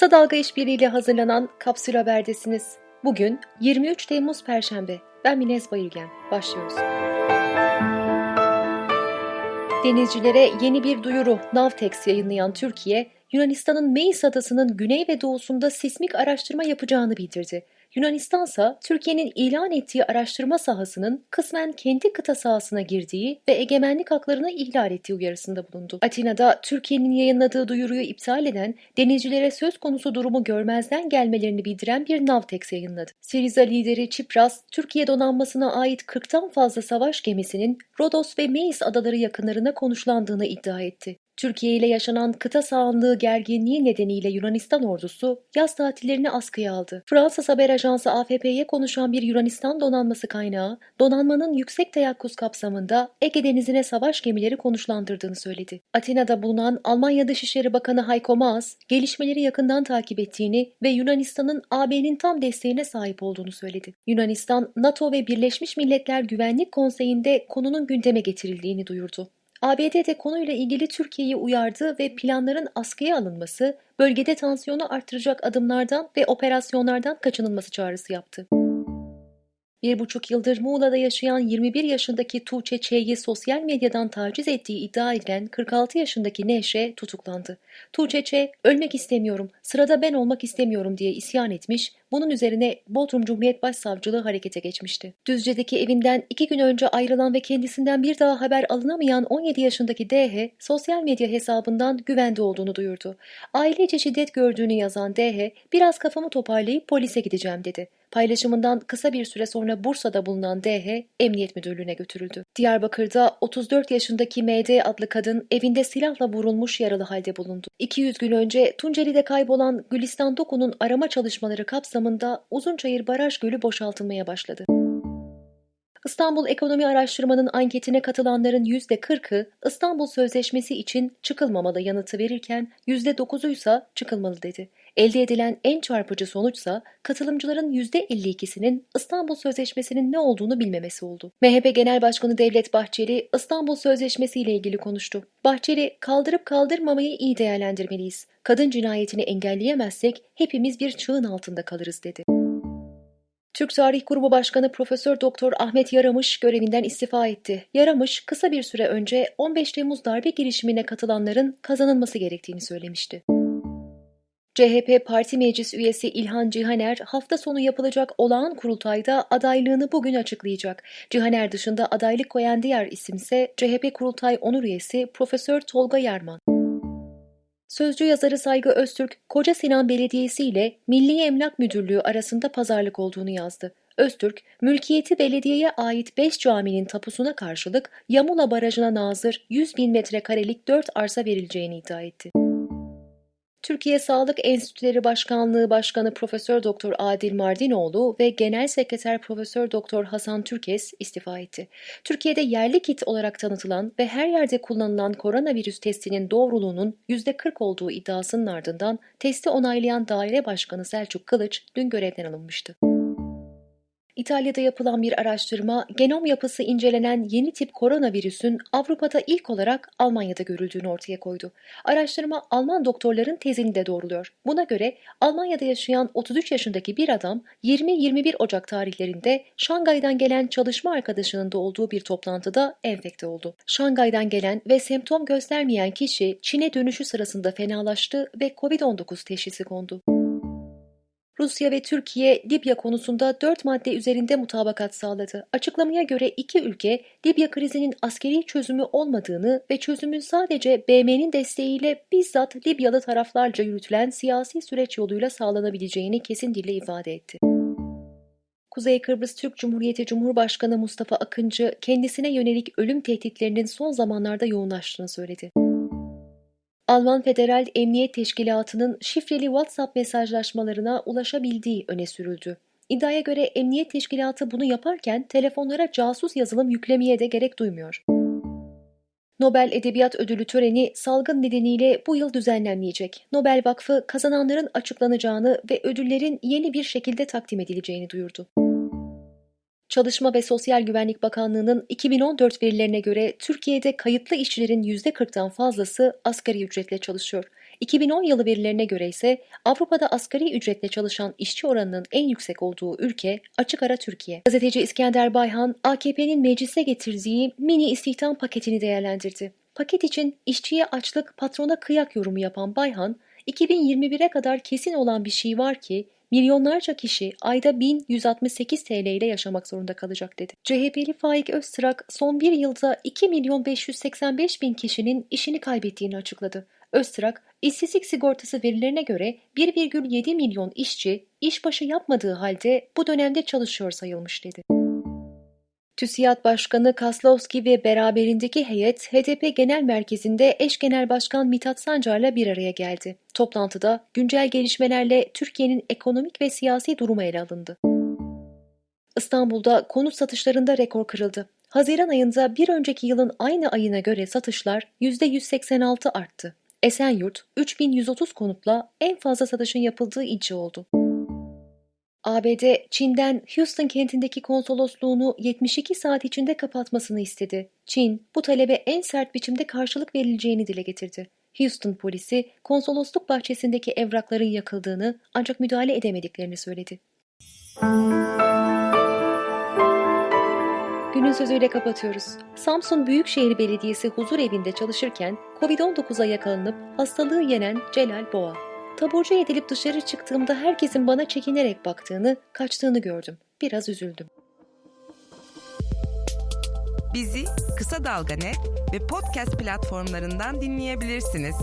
Kısa Dalga İşbirliği ile hazırlanan Kapsül Haber'desiniz. Bugün 23 Temmuz Perşembe. Ben Minez Bayülgen. Başlıyoruz. Denizcilere yeni bir duyuru Navtex yayınlayan Türkiye, Yunanistan'ın Meis adasının güney ve doğusunda sismik araştırma yapacağını bildirdi. Yunanistan ise Türkiye'nin ilan ettiği araştırma sahasının kısmen kendi kıta sahasına girdiği ve egemenlik haklarını ihlal ettiği uyarısında bulundu. Atina'da Türkiye'nin yayınladığı duyuruyu iptal eden, denizcilere söz konusu durumu görmezden gelmelerini bildiren bir Navtex yayınladı. Siriza lideri Çipras, Türkiye donanmasına ait 40'tan fazla savaş gemisinin Rodos ve Meis adaları yakınlarına konuşlandığını iddia etti. Türkiye ile yaşanan kıta sahanlığı gerginliği nedeniyle Yunanistan ordusu yaz tatillerini askıya aldı. Fransız haber ajansı AFP'ye konuşan bir Yunanistan donanması kaynağı, donanmanın yüksek teyakkuz kapsamında Ege Denizi'ne savaş gemileri konuşlandırdığını söyledi. Atina'da bulunan Almanya Dışişleri Bakanı Heiko Maas, gelişmeleri yakından takip ettiğini ve Yunanistan'ın AB'nin tam desteğine sahip olduğunu söyledi. Yunanistan, NATO ve Birleşmiş Milletler Güvenlik Konseyi'nde konunun gündeme getirildiğini duyurdu. ABD de konuyla ilgili Türkiye'yi uyardı ve planların askıya alınması, bölgede tansiyonu artıracak adımlardan ve operasyonlardan kaçınılması çağrısı yaptı. Bir buçuk yıldır Muğla'da yaşayan 21 yaşındaki Tuğçe Ç'yi sosyal medyadan taciz ettiği iddia edilen 46 yaşındaki Neşe tutuklandı. Tuğçe Ç, ölmek istemiyorum, sırada ben olmak istemiyorum diye isyan etmiş, bunun üzerine Bodrum Cumhuriyet Başsavcılığı harekete geçmişti. Düzce'deki evinden iki gün önce ayrılan ve kendisinden bir daha haber alınamayan 17 yaşındaki DH, sosyal medya hesabından güvende olduğunu duyurdu. Ailece şiddet gördüğünü yazan DH, biraz kafamı toparlayıp polise gideceğim dedi. Paylaşımından kısa bir süre sonra Bursa'da bulunan DH emniyet müdürlüğüne götürüldü. Diyarbakır'da 34 yaşındaki MD adlı kadın evinde silahla vurulmuş yaralı halde bulundu. 200 gün önce Tunceli'de kaybolan Gülistan Doku'nun arama çalışmaları kapsamında Uzunçayır Baraj Gölü boşaltılmaya başladı. İstanbul Ekonomi Araştırma'nın anketine katılanların %40'ı İstanbul Sözleşmesi için çıkılmamalı yanıtı verirken %9'u ise çıkılmalı dedi. Elde edilen en çarpıcı sonuçsa katılımcıların %52'sinin İstanbul Sözleşmesi'nin ne olduğunu bilmemesi oldu. MHP Genel Başkanı Devlet Bahçeli İstanbul Sözleşmesi ile ilgili konuştu. Bahçeli, kaldırıp kaldırmamayı iyi değerlendirmeliyiz. Kadın cinayetini engelleyemezsek hepimiz bir çığın altında kalırız dedi. Türk Tarih Kurumu Başkanı Profesör Doktor Ahmet Yaramış görevinden istifa etti. Yaramış kısa bir süre önce 15 Temmuz darbe girişimine katılanların kazanılması gerektiğini söylemişti. CHP Parti Meclis üyesi İlhan Cihaner hafta sonu yapılacak olağan kurultayda adaylığını bugün açıklayacak. Cihaner dışında adaylık koyan diğer isimse CHP Kurultay Onur üyesi Profesör Tolga Yarman. Sözcü yazarı Saygı Öztürk, Koca Sinan Belediyesi ile Milli Emlak Müdürlüğü arasında pazarlık olduğunu yazdı. Öztürk, mülkiyeti belediyeye ait 5 caminin tapusuna karşılık Yamula Barajı'na nazır 100 bin metrekarelik 4 arsa verileceğini iddia etti. Türkiye Sağlık Enstitüleri Başkanlığı Başkanı Profesör Doktor Adil Mardinoğlu ve Genel Sekreter Profesör Doktor Hasan Türkes istifa etti. Türkiye'de yerli kit olarak tanıtılan ve her yerde kullanılan koronavirüs testinin doğruluğunun %40 olduğu iddiasının ardından testi onaylayan daire başkanı Selçuk Kılıç dün görevden alınmıştı. İtalya'da yapılan bir araştırma, genom yapısı incelenen yeni tip koronavirüsün Avrupa'da ilk olarak Almanya'da görüldüğünü ortaya koydu. Araştırma Alman doktorların tezini de doğruluyor. Buna göre Almanya'da yaşayan 33 yaşındaki bir adam 20-21 Ocak tarihlerinde Şangay'dan gelen çalışma arkadaşının da olduğu bir toplantıda enfekte oldu. Şangay'dan gelen ve semptom göstermeyen kişi Çin'e dönüşü sırasında fenalaştı ve COVID-19 teşhisi kondu. Rusya ve Türkiye Libya konusunda dört madde üzerinde mutabakat sağladı. Açıklamaya göre iki ülke Libya krizinin askeri çözümü olmadığını ve çözümün sadece BM'nin desteğiyle bizzat Libyalı taraflarca yürütülen siyasi süreç yoluyla sağlanabileceğini kesin dille ifade etti. Kuzey Kıbrıs Türk Cumhuriyeti Cumhurbaşkanı Mustafa Akıncı kendisine yönelik ölüm tehditlerinin son zamanlarda yoğunlaştığını söyledi. Alman Federal Emniyet Teşkilatı'nın şifreli WhatsApp mesajlaşmalarına ulaşabildiği öne sürüldü. İddiaya göre Emniyet Teşkilatı bunu yaparken telefonlara casus yazılım yüklemeye de gerek duymuyor. Nobel Edebiyat Ödülü töreni salgın nedeniyle bu yıl düzenlenmeyecek. Nobel Vakfı kazananların açıklanacağını ve ödüllerin yeni bir şekilde takdim edileceğini duyurdu. Çalışma ve Sosyal Güvenlik Bakanlığı'nın 2014 verilerine göre Türkiye'de kayıtlı işçilerin %40'tan fazlası asgari ücretle çalışıyor. 2010 yılı verilerine göre ise Avrupa'da asgari ücretle çalışan işçi oranının en yüksek olduğu ülke açık ara Türkiye. Gazeteci İskender Bayhan, AKP'nin meclise getirdiği mini istihdam paketini değerlendirdi. Paket için işçiye açlık, patrona kıyak yorumu yapan Bayhan, 2021'e kadar kesin olan bir şey var ki milyonlarca kişi ayda 1168 TL ile yaşamak zorunda kalacak dedi. CHP'li Faik Öztrak son bir yılda 2 milyon 585 bin kişinin işini kaybettiğini açıkladı. Öztrak, işsizlik sigortası verilerine göre 1,7 milyon işçi işbaşı yapmadığı halde bu dönemde çalışıyor sayılmış dedi. TÜSİAD Başkanı Kaslovski ve beraberindeki heyet HDP Genel Merkezi'nde eş genel başkan Mithat Sancar'la bir araya geldi. Toplantıda güncel gelişmelerle Türkiye'nin ekonomik ve siyasi durumu ele alındı. İstanbul'da konut satışlarında rekor kırıldı. Haziran ayında bir önceki yılın aynı ayına göre satışlar %186 arttı. Esenyurt 3130 konutla en fazla satışın yapıldığı ilçe oldu. ABD, Çin'den Houston kentindeki konsolosluğunu 72 saat içinde kapatmasını istedi. Çin, bu talebe en sert biçimde karşılık verileceğini dile getirdi. Houston polisi konsolosluk bahçesindeki evrakların yakıldığını ancak müdahale edemediklerini söyledi. Günün sözüyle kapatıyoruz. Samsun Büyükşehir Belediyesi huzur evinde çalışırken Covid-19'a yakalanıp hastalığı yenen Celal Boğa. Taburcu edilip dışarı çıktığımda herkesin bana çekinerek baktığını, kaçtığını gördüm. Biraz üzüldüm. Bizi Kısa Dalga Net ve podcast platformlarından dinleyebilirsiniz.